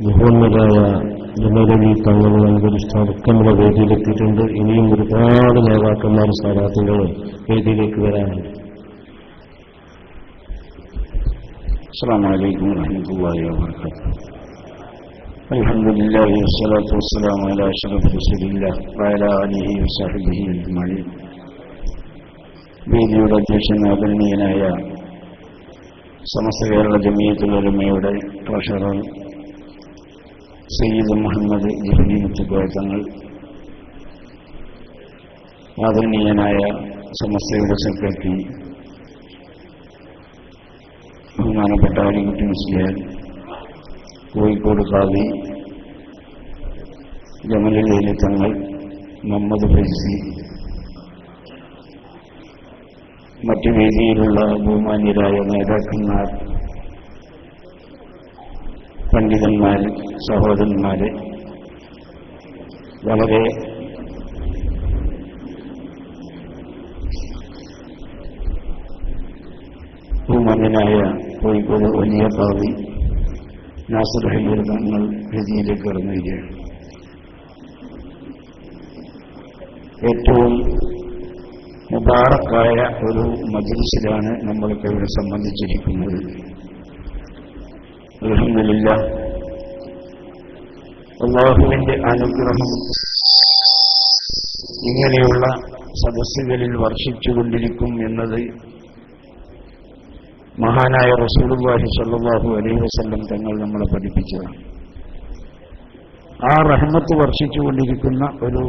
ബഹുവന്നരായ ജമലവി തങ്ങൾ അന്തരിഷ്ട അടക്കമുള്ള വേദിയിലെത്തിയിട്ടുണ്ട് ഇനിയും ഒരുപാട് നേതാക്കന്മാർ സ്ഥാനാർത്ഥികളും വേദിയിലേക്ക് വരാനുണ്ട് السلام عليكم ورحمة الله وبركاته الحمد لله والصلاة والسلام على أشرف رسول الله وعلى آله وصحبه أجمعين വേദിയുടെ അധ്യക്ഷൻ ആദരണീയനായ സമസ്ത കേരള ജമിയത്തുലമയുടെ ട്രഷറർ സയ്യിദ് മുഹമ്മദ് ജിഫനി മുത്തുക്കോയ തങ്ങൾ ആദരണീയനായ സമസ്തയുടെ സെക്രട്ടറി ബഹുമാനപ്പെട്ട അലിക്കുട്ടി മുസ്ലിയാൻ കോഴിക്കോട് കാവി ജമലയിലെ തങ്ങൾ മുഹമ്മദ് ഫൈസി മറ്റു വേദിയിലുള്ള ബഹുമാന്യരായ നേതാക്കന്മാർ പണ്ഡിതന്മാർ സഹോദരന്മാർ വളരെ ഭൂമനായ കോഴിക്കോട് വലിയ ഭാവി നാസർ ഹയ്യൂർ തങ്ങൾ രതിയിലേക്ക് ഇറങ്ങുകയാണ്. ഏറ്റവും മുബാറക്കായ ഒരു മജിലിസിലാണ് നമ്മളൊക്കെ ഇവിടെ സംബന്ധിച്ചിരിക്കുന്നത്. അലഹമില്ല അള്ളാഹുവിന്റെ അനുഗ്രഹം ഇങ്ങനെയുള്ള സദസ്സുകളിൽ വർഷിച്ചുകൊണ്ടിരിക്കും എന്നത് മഹാനായ റസൂലുള്ളാഹി സല്ലാഹു അലൈഹി വസല്ലം തങ്ങൾ നമ്മളെ പഠിപ്പിച്ചതാണ്. ആ റഹ്മത്ത് വർഷിച്ചുകൊണ്ടിരിക്കുന്ന ഒരു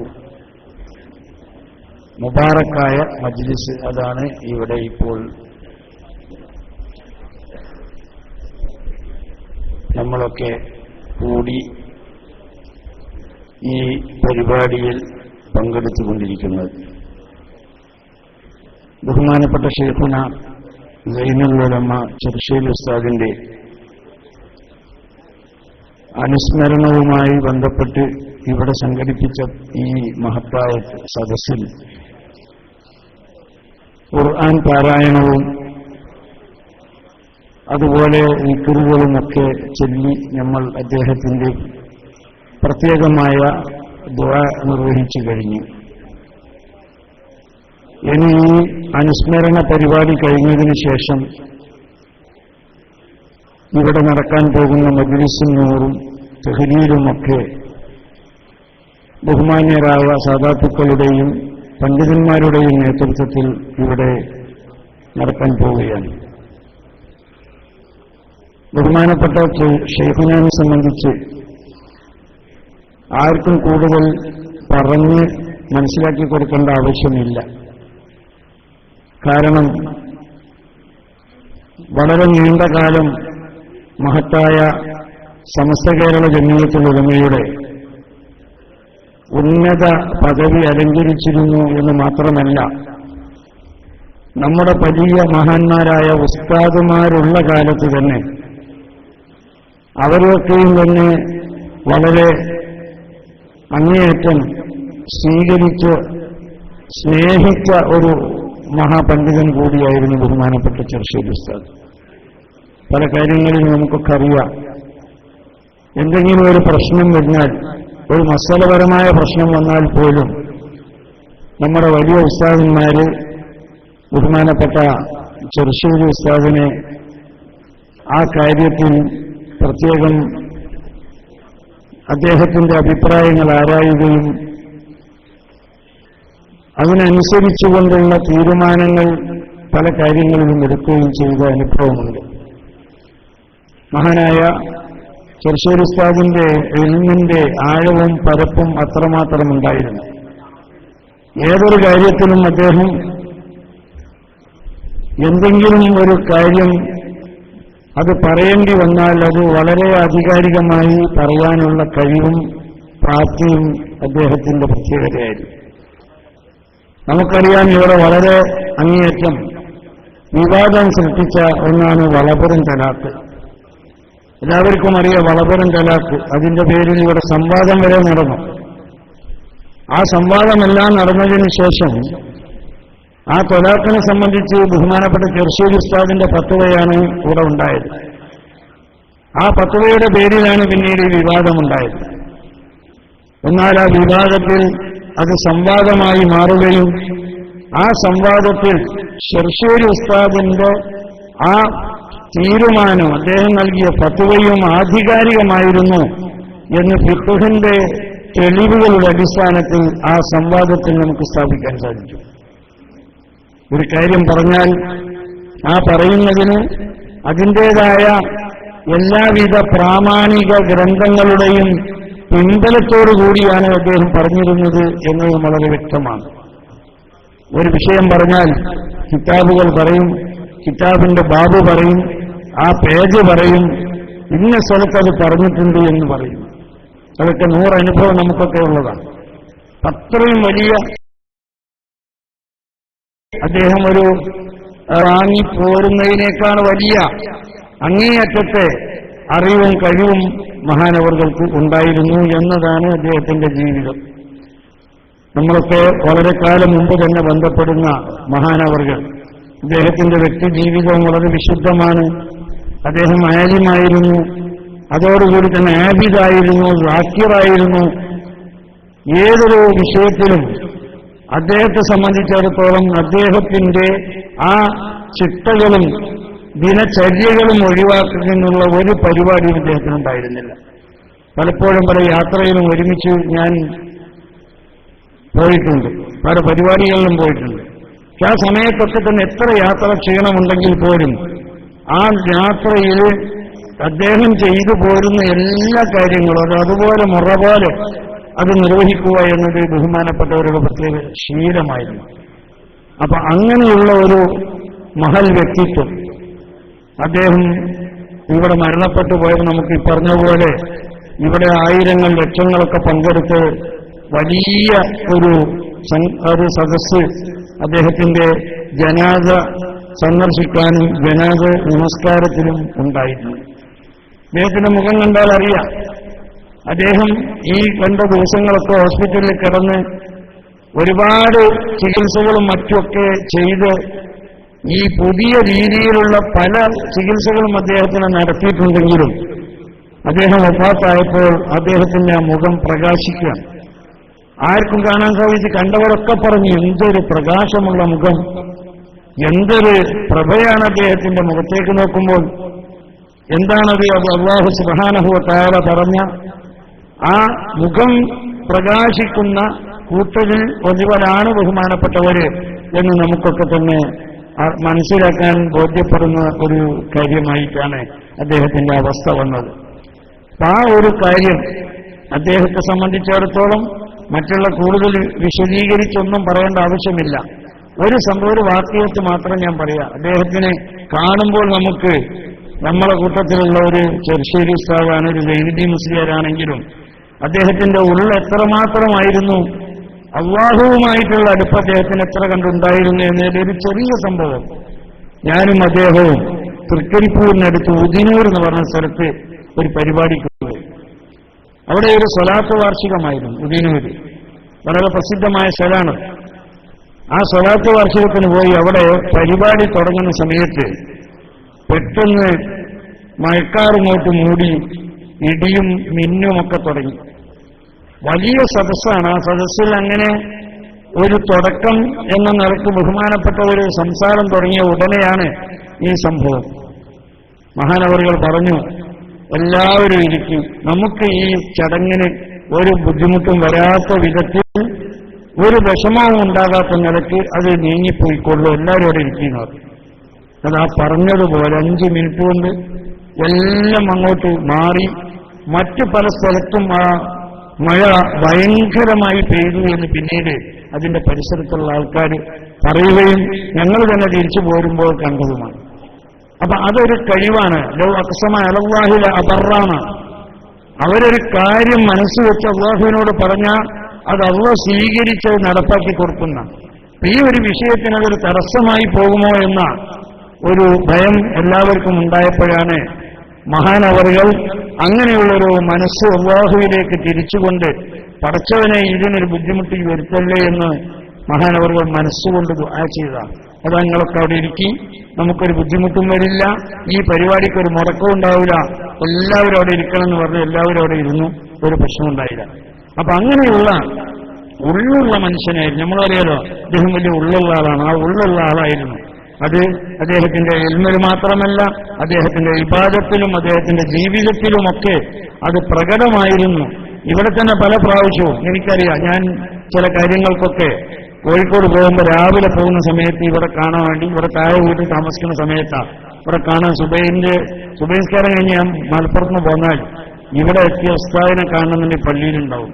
മുബാറക്കായ മജ്ലിസ് അതാണ് ഇവിടെ ഇപ്പോൾ നമ്മളൊക്കെ കൂടി ഈ പരിപാടിയിൽ പങ്കെടുത്തുകൊണ്ടിരിക്കുന്നത്. ബഹുമാനപ്പെട്ട ഷെയ്ഖുന സൈനുലമ ചെറുശ്ശേരി ഉസ്താദിന്റെ അനുസ്മരണവുമായി ബന്ധപ്പെട്ട് ഇവിടെ സംഘടിപ്പിച്ച ഈ മഹത്തായ സദസ്സിൽ ഖുർആൻ പാരായണവും അതുപോലെ നിക്കറുകളുമൊക്കെ ചൊല്ലി നമ്മൾ അദ്ദേഹത്തിന്റെ പ്രത്യേകമായ ദുവ നിർവഹിച്ചു കഴിഞ്ഞു. ഇനി ഈ അനുസ്മരണ പരിപാടി കഴിഞ്ഞതിന് ശേഷം ഇവിടെ നടക്കാൻ പോകുന്ന മജ്ലിസും നൂറും തെഹരീലുമൊക്കെ ബഹുമാന്യരായ സാധാത്തുക്കളുടെയും പണ്ഡിതന്മാരുടെയും നേതൃത്വത്തിൽ ഇവിടെ നടക്കാൻ പോവുകയാണ്. ബഹുമാനപ്പെട്ട ഷെയ്ഖുനാനെ സംബന്ധിച്ച് ആർക്കും കൂടുതൽ പറഞ്ഞ് മനസ്സിലാക്കി കൊടുക്കേണ്ട ആവശ്യമില്ല. കാരണം വളരെ നീണ്ട കാലം മഹത്തായ സമസ്ത കേരള ജമീയത്തുൽ ഉടമയുടെ ഉന്നത പദവി അലങ്കരിച്ചിരുന്നു എന്ന് മാത്രമല്ല നമ്മുടെ വലിയ മഹാന്മാരായ ഉസ്താദുമാരുള്ള കാലത്ത് തന്നെ അവരൊക്കെയും തന്നെ വളരെ അങ്ങേയറ്റം സ്വീകരിച്ച് സ്നേഹിച്ച ഒരു മഹാപണ്ഡിതൻ കൂടിയായിരുന്നു ബഹുമാനപ്പെട്ട ചർച്ചയിൽ ഉസ്താദ്. പല കാര്യങ്ങളിലും നമുക്കൊക്കെ അറിയാം. എന്തെങ്കിലും ഒരു പ്രശ്നം വരുന്നാൽ ഒരു മസലപരമായ പ്രശ്നം വന്നാൽ പോലും നമ്മുടെ വലിയ ഉസ്താദന്മാര് ബഹുമാനപ്പെട്ട ചെറുശ്ശേരി ഉസ്താദിനെ ആ കാര്യത്തിൽ പ്രത്യേകം അദ്ദേഹത്തിന്റെ അഭിപ്രായങ്ങൾ ആരായുകയും അതിനനുസരിച്ചുകൊണ്ടുള്ള തീരുമാനങ്ങൾ പല കാര്യങ്ങളിലും എടുക്കുകയും ചെയ്ത അനുഭവമുണ്ട്. മഹാനായ ചെറുശ്ശേരി ഉസ്താദിന്റെ എൽമിന്റെ ആഴവും പരപ്പും അത്രമാത്രം ഉണ്ടായിരുന്നു. ഏതൊരു കാര്യത്തിലും അദ്ദേഹം എന്തെങ്കിലും ഒരു കാര്യം അത് പറയേണ്ടി വന്നാൽ അത് വളരെ ആധികാരികമായി പറയാനുള്ള കഴിവും പ്രാപ്തിയും അദ്ദേഹത്തിന്റെ പ്രത്യേകതയായിരുന്നു നമുക്കറിയാം ഇവിടെ വളരെ അങ്ങേയറ്റം വിവാദം സൃഷ്ടിച്ച ഒന്നാണ് വളപുരം തലാക്ക് എല്ലാവർക്കും അറിയാം വളപുരം തലാക്ക് അതിന്റെ പേരിൽ ഇവിടെ സംവാദം വരെ നടന്നു. ആ സംവാദമെല്ലാം നടന്നതിന് ശേഷം ആ തൊലാക്കിനെ സംബന്ധിച്ച് ബഹുമാനപ്പെട്ട ചെറുശ്ശേരി ഉസ്താദിന്റെ പത്തുവയാണ് ഇവിടെ ഉണ്ടായത്. ആ പത്തുവയുടെ പേരിലാണ് പിന്നീട് വിവാദമുണ്ടായത് എന്നാൽ ആ വിവാദത്തിൽ അത് സംവാദമായി മാറുകയും ആ സംവാദത്തിൽ ഷെർഷൂരി ഉസ്താദിന്റെ ആ തീരുമാനം അദ്ദേഹം നൽകിയ പത്തുവയും ആധികാരികമായിരുന്നു എന്ന് ഫിത്തുഹിന്റെ തെളിവുകളുടെ അടിസ്ഥാനത്തിൽ ആ സംവാദത്തിൽ നമുക്ക് സ്ഥാപിക്കാൻ സാധിച്ചു ഒരു കാര്യം പറഞ്ഞാൽ ആ പറയുന്നതിന് അതിന്റെതായ എല്ലാവിധ പ്രാമാണിക ഗ്രന്ഥങ്ങളുടെയും കൂടിയാണ് അദ്ദേഹം പറഞ്ഞിരുന്നത് എന്നത് വളരെ വ്യക്തമാണ്. ഒരു വിഷയം പറഞ്ഞാൽ കിതാബുകൾ പറയും കിതാബിന്റെ ബാബു പറയും ആ പേജ് പറയും ഇന്ന സ്ഥലത്ത് അത് പറഞ്ഞിട്ടുണ്ട് എന്ന് പറയും. അതൊക്കെ നൂറനുഭവം നമുക്കൊക്കെ ഉള്ളതാണ്. അത്രയും വലിയ അദ്ദേഹം ഒരു വാങ്ങി പോരുന്നതിനേക്കാൾ വലിയ അങ്ങേയറ്റത്തെ അറിവും കഴിവും മഹാനവർകൾക്ക് ഉണ്ടായിരുന്നു എന്നതാണ് അദ്ദേഹത്തിന്റെ ജീവിതം. നമ്മളൊക്കെ വളരെ കാലം മുമ്പ് തന്നെ ബന്ധപ്പെടുന്ന മഹാനവർകൾ അദ്ദേഹത്തിന്റെ വ്യക്തി ജീവിതവും വളരെ വിശുദ്ധമാണ്. അദ്ദേഹം ആലിമായിരുന്നു അതോടുകൂടി തന്നെ ആബിദായിരുന്നു റാക്കിറായിരുന്നു ഏതൊരു വിഷയത്തിലും അദ്ദേഹത്തെ സംബന്ധിച്ചിടത്തോളം അദ്ദേഹത്തിന്റെ ആ ചിട്ടകളും ദിനചര്യകളും ഒഴിവാക്കുന്നതിനുള്ള ഒരു പരിപാടിയും അദ്ദേഹത്തിനുണ്ടായിരുന്നില്ല പലപ്പോഴും പല യാത്രയിലും ഒരുമിച്ച് ഞാൻ പോയിട്ടുണ്ട്. പല പരിപാടികളിലും പോയിട്ടുണ്ട്. ആ സമയത്തൊക്കെ തന്നെ എത്ര യാത്ര ചെയ്യണമുണ്ടെങ്കിൽ പോലും ആ യാത്രയിൽ അദ്ദേഹം ചെയ്തു പോരുന്ന എല്ലാ കാര്യങ്ങളും അത് അതുപോലെ മുറ പോലെ അത് നിർവഹിക്കുക എന്നത് ബഹുമാനപ്പെട്ടവരുടെ പ്രത്യേക ശീലമായിരുന്നു. അപ്പൊ അങ്ങനെയുള്ള ഒരു മഹൽ വ്യക്തിത്വം അദ്ദേഹം ഇവിടെ മരണപ്പെട്ടു പോയത് നമുക്ക് ഈ പറഞ്ഞ പോലെ ഇവിടെ ആയിരങ്ങൾ ലക്ഷങ്ങളൊക്കെ പങ്കെടുത്ത് വലിയ ഒരു ഒരു സദസ്സ് അദ്ദേഹത്തിന്റെ ജനാദ സന്ദർശിക്കാനും ജനാദ നമസ്കാരത്തിലും ഉണ്ടായിരുന്നു. അദ്ദേഹത്തിന്റെ മുഖം കണ്ടാൽ അറിയാം. അദ്ദേഹം ഈ രണ്ട് ദിവസങ്ങളൊക്കെ ഹോസ്പിറ്റലിൽ കിടന്ന് ഒരുപാട് ചികിത്സകളും മറ്റുമൊക്കെ ചെയ്ത് ഈ പുതിയ രീതിയിലുള്ള പല ചികിത്സകളും അദ്ദേഹത്തിന് നടത്തിയിട്ടുണ്ടെങ്കിലും അദ്ദേഹം വഫാത്തായപ്പോൾ അദ്ദേഹത്തിന്റെ മുഖം പ്രകാശിക്കുക. ആർക്കും കാണാൻ സാധിച്ച് കണ്ടവരൊക്കെ പറഞ്ഞ് എന്തൊരു പ്രകാശമുള്ള മുഖം. എന്തൊരു പ്രഭയാണ് അദ്ദേഹത്തിന്റെ മുഖത്തേക്ക് നോക്കുമ്പോൾ. എന്താണത്? അള്ളാഹു സുബാനഹുവ താര പറഞ്ഞ ആ മുഖം പ്രകാശിക്കുന്ന കൂട്ടരിൽ ഒരുവരാണ് ബഹുമാനപ്പെട്ടവര് എന്ന് നമുക്കൊക്കെ തന്നെ മനസ്സിലാക്കാൻ ബോധ്യപ്പെടുന്ന ഒരു കാര്യമായിട്ടാണ് അദ്ദേഹത്തിന്റെ അവസ്ഥ വന്നത്. ആ ഒരു കാര്യം അദ്ദേഹത്തെ സംബന്ധിച്ചിടത്തോളം മറ്റുള്ള കൂടുതൽ വിശദീകരിച്ചൊന്നും പറയേണ്ട ആവശ്യമില്ല. ഒരു സംഭവം ഒരു വാക്യത്ത് മാത്രം ഞാൻ പറയാം. അദ്ദേഹത്തിനെ കാണുമ്പോൾ നമുക്ക് നമ്മളെ കൂട്ടത്തിലുള്ള ഒരു ചെറുശ്ശേരി ഉസ്താദാണ് ഒരു ജൈനദി മുസ്ലിയാരാണെങ്കിലും അദ്ദേഹത്തിന്റെ ഉള്ള എത്രമാത്രമായിരുന്നു? അള്ളാഹുവുമായിട്ടുള്ള അടുപ്പ് അദ്ദേഹത്തിന് എത്ര കണ്ടുണ്ടായിരുന്നു എന്നതിൽ ഒരു ചെറിയ സംഭവം. ഞാനും അദ്ദേഹവും തൃക്കരിപ്പൂരിനടുത്ത് ഉദിനൂർ എന്ന് പറഞ്ഞ സ്ഥലത്ത് ഒരു പരിപാടി പോയി. അവിടെ ഒരു സ്വലാത്ത് വാർഷികമായിരുന്നു ഉദിനൂര്. വളരെ പ്രസിദ്ധമായ സ്ഥലമാണ്. ആ സ്വലാത്ത് വാർഷികത്തിന് പോയി അവിടെ പരിപാടി തുടങ്ങുന്ന സമയത്ത് പെട്ടെന്ന് മഴക്കാറിങ്ങോട്ട് മൂടി ഇടിയും മിന്നുമൊക്കെ തുടങ്ങി. വലിയ സദസ്സാണ്. ആ സദസ്സിൽ അങ്ങനെ ഒരു തുടക്കം എന്ന നിലയ്ക്ക് ബഹുമാനപ്പെട്ട ഒരു സംസാരം തുടങ്ങിയ ഉടനെയാണ് ഈ സംഭവം. മഹാനവറുകൾ പറഞ്ഞു എല്ലാവരും ഇരിക്കും. നമുക്ക് ഈ ചടങ്ങിന് ഒരു ബുദ്ധിമുട്ടും വരാത്ത വിധത്തിൽ ഒരു വിഷമവും ഉണ്ടാകാത്ത നിലയ്ക്ക് അത് നീങ്ങിപ്പോയിക്കൊള്ളൂ. എല്ലാവരും അവിടെ ഇരിക്കുന്നത് അത് ആ പറഞ്ഞതുപോലെ അഞ്ച് മിനിറ്റ് കൊണ്ട് എല്ലാം അങ്ങോട്ട് മാറി മറ്റു പല സ്ഥലത്തും ആ മഴ ഭയങ്കരമായി പെയ്തു എന്ന് പിന്നീട് അതിന്റെ പരിസരത്തുള്ള ആൾക്കാർ പറയുകയും ഞങ്ങൾ തന്നെ തിരിച്ചു പോരുമ്പോൾ കണ്ടതുമാണ്. അപ്പൊ അതൊരു കഴിവാണ്. ലോ അക്സമ അലവാഹില അപറാണ് അവരൊരു കാര്യം മനസ്സ് വെച്ച് അള്ളാഹുവിനോട് പറഞ്ഞാൽ അത് അള്ളാഹ് സ്വീകരിച്ച് നടപ്പാക്കി കൊടുക്കുന്ന. ഈ ഒരു വിഷയത്തിന് അതൊരു തടസ്സമായി പോകുമോ എന്ന ഒരു ഭയം എല്ലാവർക്കും ഉണ്ടായപ്പോഴാണ് മഹാനവറുകൾ അങ്ങനെയുള്ളൊരു മനസ്സ് അള്ളാഹുവിലേക്ക് തിരിച്ചുകൊണ്ട് പടച്ചവനെ ഇതിനൊരു ബുദ്ധിമുട്ടി വരുത്തല്ലേ എന്ന് മഹാനവറുകൾ മനസ്സുകൊണ്ട് ആ ചെയ്തതാണ്. അത് നിങ്ങളൊക്കെ അവിടെ ഇരിക്കി. നമുക്കൊരു ബുദ്ധിമുട്ടും വരില്ല. ഈ പരിപാടിക്ക് ഒരു മുടക്കവും ഉണ്ടാവില്ല എല്ലാവരും അവിടെ ഇരിക്കണം എന്ന് പറഞ്ഞ് എല്ലാവരും അവിടെ ഇരുന്നു. ഒരു പ്രശ്നമുണ്ടായില്ല അപ്പൊ അങ്ങനെയുള്ള ഉള്ളുള്ള മനുഷ്യനായിരുന്നു. നമ്മളറിയാലോ അദ്ദേഹം വലിയ ഉള്ളുള്ള ആളാണ്. ആ ഉള്ളുള്ള ആളായിരുന്നു. അത് അദ്ദേഹത്തിന്റെ എൽമിൽ മാത്രമല്ല അദ്ദേഹത്തിന്റെ വിവാദത്തിലും അദ്ദേഹത്തിന്റെ ജീവിതത്തിലുമൊക്കെ അത് പ്രകടമായിരുന്നു. ഇവിടെ തന്നെ പല പ്രാവശ്യവും എനിക്കറിയാം ഞാൻ ചില കാര്യങ്ങൾക്കൊക്കെ കോഴിക്കോട് പോകുമ്പോൾ രാവിലെ പോകുന്ന സമയത്ത് ഇവിടെ കാണാൻ വേണ്ടി ഇവിടെ താഴെ വീട്ടിൽ താമസിക്കുന്ന സമയത്താണ് ഇവിടെ കാണാൻ സുബൈന്റെ സുബൈസ്കാരം കഴിഞ്ഞ് ഞാൻ മലപ്പുറത്ത് നിന്ന് പോന്നാൽ ഇവിടെ എത്തിയ ഉസ്താദിനെ കാണണമെന്നുണ്ടെങ്കിൽ പള്ളിയിലുണ്ടാവും.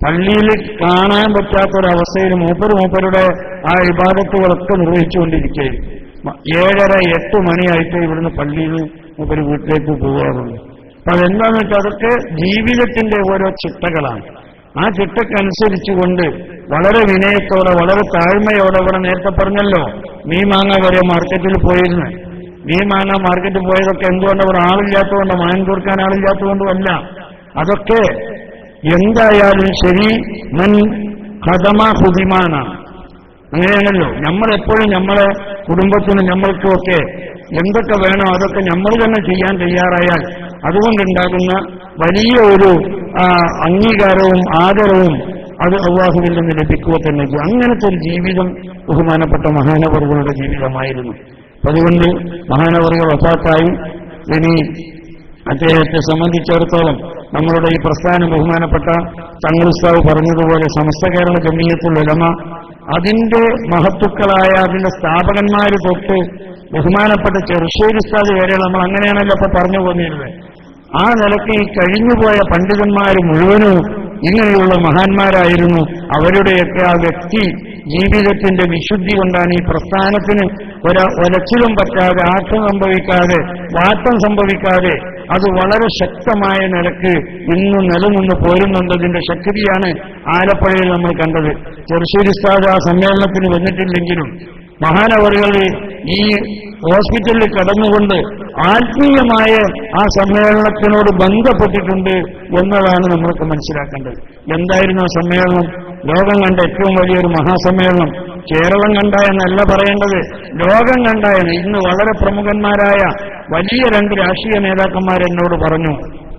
പള്ളിയിൽ കാണാൻ പറ്റാത്ത ഒരവസ്ഥയിൽ മൂപ്പര് മൂപ്പരുടെ ആ വിഭാഗത്തുകളൊക്കെ നിർവഹിച്ചുകൊണ്ടിരിക്കുകയായിരുന്നു ഏഴര എട്ട് മണിയായിട്ട് ഇവിടുന്ന് പള്ളിയിൽ മൂപ്പര് വീട്ടിലേക്ക് പോകാറുണ്ട് അപ്പൊ അതെന്താന്ന് വെച്ചാൽ അതൊക്കെ ജീവിതത്തിന്റെ ഓരോ ചിട്ടകളാണ്. ആ ചിട്ടക്കനുസരിച്ചുകൊണ്ട് വളരെ വിനയത്തോടെ വളരെ താഴ്മയോടെ ഇവിടെ നേരത്തെ പറഞ്ഞല്ലോ മീൻ മാങ്ങ വരെ മാർക്കറ്റിൽ പോയിരുന്നു. മീൻ മാങ്ങ മാർക്കറ്റിൽ പോയതൊക്കെ എന്തുകൊണ്ട് അവിടെ ആളില്ലാത്തതുകൊണ്ട് മാൻ തീർക്കാൻ ആളില്ലാത്തതുകൊണ്ടുമല്ല അതൊക്കെ എന്തായാലും ശരി മൻ കഥമ ഹുദിമാന അങ്ങനെയാണല്ലോ. നമ്മളെപ്പോഴും നമ്മളെ കുടുംബത്തിനും നമ്മൾക്കുമൊക്കെ എന്തൊക്കെ വേണോ അതൊക്കെ നമ്മൾ തന്നെ ചെയ്യാൻ തയ്യാറായാൽ അതുകൊണ്ടുണ്ടാകുന്ന വലിയ ഒരു അംഗീകാരവും ആദരവും അത് അള്ളാഹുവിൽ നിന്ന് ലഭിക്കുക തന്നെ അങ്ങനത്തെ ഒരു ജീവിതം ബഹുമാനപ്പെട്ട മഹാനവറുകളുടെ ജീവിതമായിരുന്നു. അതുകൊണ്ട് മഹാനവറുകൾ വഫാത്തായി. ഇനി അദ്ദേഹത്തെ സംബന്ധിച്ചിടത്തോളം നമ്മളുടെ ഈ പ്രസ്ഥാനം ബഹുമാനപ്പെട്ട തങ്ങളുസ്താവ് പറഞ്ഞതുപോലെ സമസ്ത കേരള ജമീയത്തുൽ ഉലമ അതിന്റെ മഹത്തുക്കളായ അതിന്റെ സ്ഥാപകന്മാര് തൊട്ട് ബഹുമാനപ്പെട്ട ചെറുശ്ശേരി ഉസ്താദ് വരെ നമ്മൾ അങ്ങനെയാണല്ലോ ഇപ്പൊ പറഞ്ഞു പോന്നിരുന്നത്. ആ നിലയ്ക്ക് ഈ കഴിഞ്ഞുപോയ പണ്ഡിതന്മാർ മുഴുവനും ഇങ്ങനെയുള്ള മഹാന്മാരായിരുന്നു. അവരുടെയൊക്കെ ആ വ്യക്തി ജീവിതത്തിന്റെ വിശുദ്ധി കൊണ്ടാണ് ഈ പ്രസ്ഥാനത്തിന് ഒരു പറ്റാതെ ആക്ഷം സംഭവിക്കാതെ വാട്ടം സംഭവിക്കാതെ അത് വളരെ ശക്തമായ നിലയ്ക്ക് ഇന്ന് നിലനിന്ന് പോരുന്നുണ്ടതിന്റെ ശക്തിയാണ് ആലപ്പുഴയിൽ നമ്മൾ കണ്ടത്. ചെറുശ്ശേരി ഉസ്താദ് ആ സമ്മേളനത്തിന് വന്നിട്ടില്ലെങ്കിലും മഹാനവറുകൾ ഈ ഹോസ്പിറ്റലിൽ കടന്നുകൊണ്ട് ആത്മീയമായ ആ സമ്മേളനത്തിനോട് ബന്ധപ്പെട്ടിട്ടുണ്ട് എന്നതാണ് നമ്മൾക്ക് മനസ്സിലാക്കേണ്ടത്. എന്തായിരുന്നു ആ സമ്മേളനം? ലോകം കണ്ട ഏറ്റവും വലിയൊരു മഹാസമ്മേളനം. കേരളം കണ്ട എന്നല്ല പറയേണ്ടത്. ലോകം കണ്ട എന്ന് ഇന്ന് വളരെ പ്രമുഖന്മാരായ വലിയ രണ്ട് രാഷ്ട്രീയ നേതാക്കന്മാരെന്നോട് പറഞ്ഞു.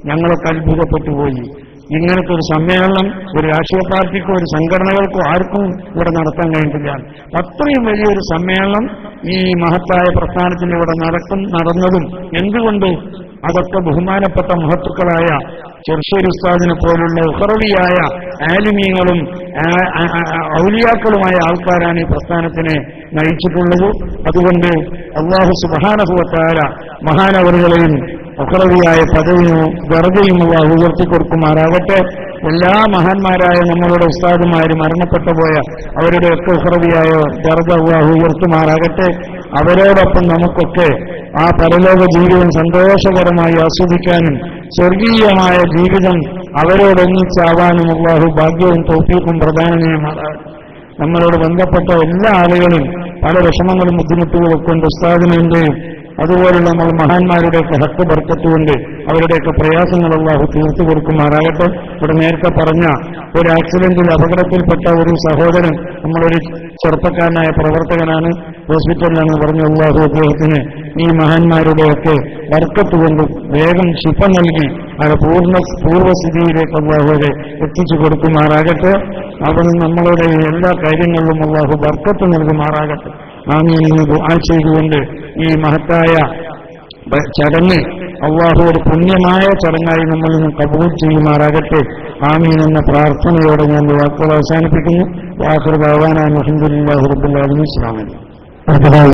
ഞങ്ങളൊക്കെ അത്ഭുതപ്പെട്ടു പോയി. ഇങ്ങനത്തെ ഒരു സമ്മേളനം ഒരു രാഷ്ട്രീയ പാർട്ടിക്കോ ഒരു സംഘടനകൾക്കോ ആർക്കും ഇവിടെ നടത്താൻ കഴിഞ്ഞിട്ടില്ല. അത്രയും വലിയൊരു സമ്മേളനം ഈ മഹത്തായ പ്രസ്ഥാനത്തിന് ഇവിടെ നടക്കും നടന്നതും എന്തുകൊണ്ട് അതൊക്കെ ബഹുമാനപ്പെട്ട മഹത്തുക്കളായ ചെറുശ്ശേരി ഉസ്താദിനെ പോലുള്ള ഉഹറവിയായ ആലിമീങ്ങളും ഔലിയാക്കളുമായ ആൾക്കാരാണ് ഈ പ്രസ്ഥാനത്തിനെ നയിച്ചിട്ടുള്ളത്. അതുകൊണ്ട് അള്ളാഹു സുബാനഹുവത്താര മഹാനവറുകളെയും ഉഹറവിയായ പദവിയും ദർജയും അള്ളാഹു ഉയർത്തിക്കൊടുക്കുമാറാകട്ടെ എല്ലാ മഹാന്മാരായ നമ്മളുടെ ഉസ്താദുമാര് മരണപ്പെട്ടു പോയ അവരുടെയൊക്കെ ഉഹ്രവിയായ ദർജ അള്ളാഹു ഉയർത്തുമാറാകട്ടെ. അവരോടൊപ്പം നമുക്കൊക്കെ ആ പരലോക ജീവിതം സന്തോഷകരമായി ആസ്വദിക്കാനും സ്വർഗീയമായ ജീവിതം അവരോടൊന്നിച്ചാവാനും അള്ളാഹു ഭാഗ്യവും തോപ്പിക്കും പ്രധാനമാകട്ടെ നമ്മളോട് ബന്ധപ്പെട്ട എല്ലാ ആളുകളും പല വിഷമങ്ങളും ബുദ്ധിമുട്ടുകളും ഒക്കെ ഉണ്ട് ഉസ്താദിനെന്റെയും അതുപോലെ നമ്മൾ മഹാന്മാരുടെയൊക്കെ ഹക്ക് ബർക്കത്തുകൊണ്ട് അവരുടെയൊക്കെ പ്രയാസങ്ങൾ അള്ളാഹു തീർത്തു കൊടുക്കുമാറാകട്ടെ. ഇവിടെ നേരത്തെ പറഞ്ഞ ഒരു ആക്സിഡന്റിൽ അപകടത്തിൽപ്പെട്ട ഒരു സഹോദരൻ നമ്മളൊരു ചെറുപ്പക്കാരനായ പ്രവർത്തകനാണ് ഹോസ്പിറ്റലിലാണ് പറഞ്ഞു അള്ളാഹു അദ്ദേഹത്തിന് ഈ മഹാന്മാരുടെയൊക്കെ ബർക്കത്ത് കൊണ്ട് വേഗം ശിഫ നൽകി അത് പൂർണ പൂർവസ്ഥിതിയിലേക്ക് അള്ളാഹുവരെ എത്തിച്ചു കൊടുക്കുമാറാകട്ടെ. അവന് നമ്മളുടെ എല്ലാ കാര്യങ്ങളിലും അള്ളാഹു വർക്കത്ത് നൽകുമാറാകട്ടെ. ആമീൻ എന്ന് ദുആ ചെയ്തുകൊണ്ട് ഈ മഹത്തായ ചടങ്ങ് അള്ളാഹു ഒരു പുണ്യമായ ചടങ്ങായി നമ്മൾ നിന്ന് കബൂൽ ചെയ്യുമാറാകട്ടെ. ആമീൻ എന്ന പ്രാർത്ഥനയോടെ ഞാൻ വാക്കുകൾ അവസാനിപ്പിക്കുന്നു. വാക്കുകൾ ഭഗവാനായ ആലമീൻ. അസ്സലാമു അലൈക്കും.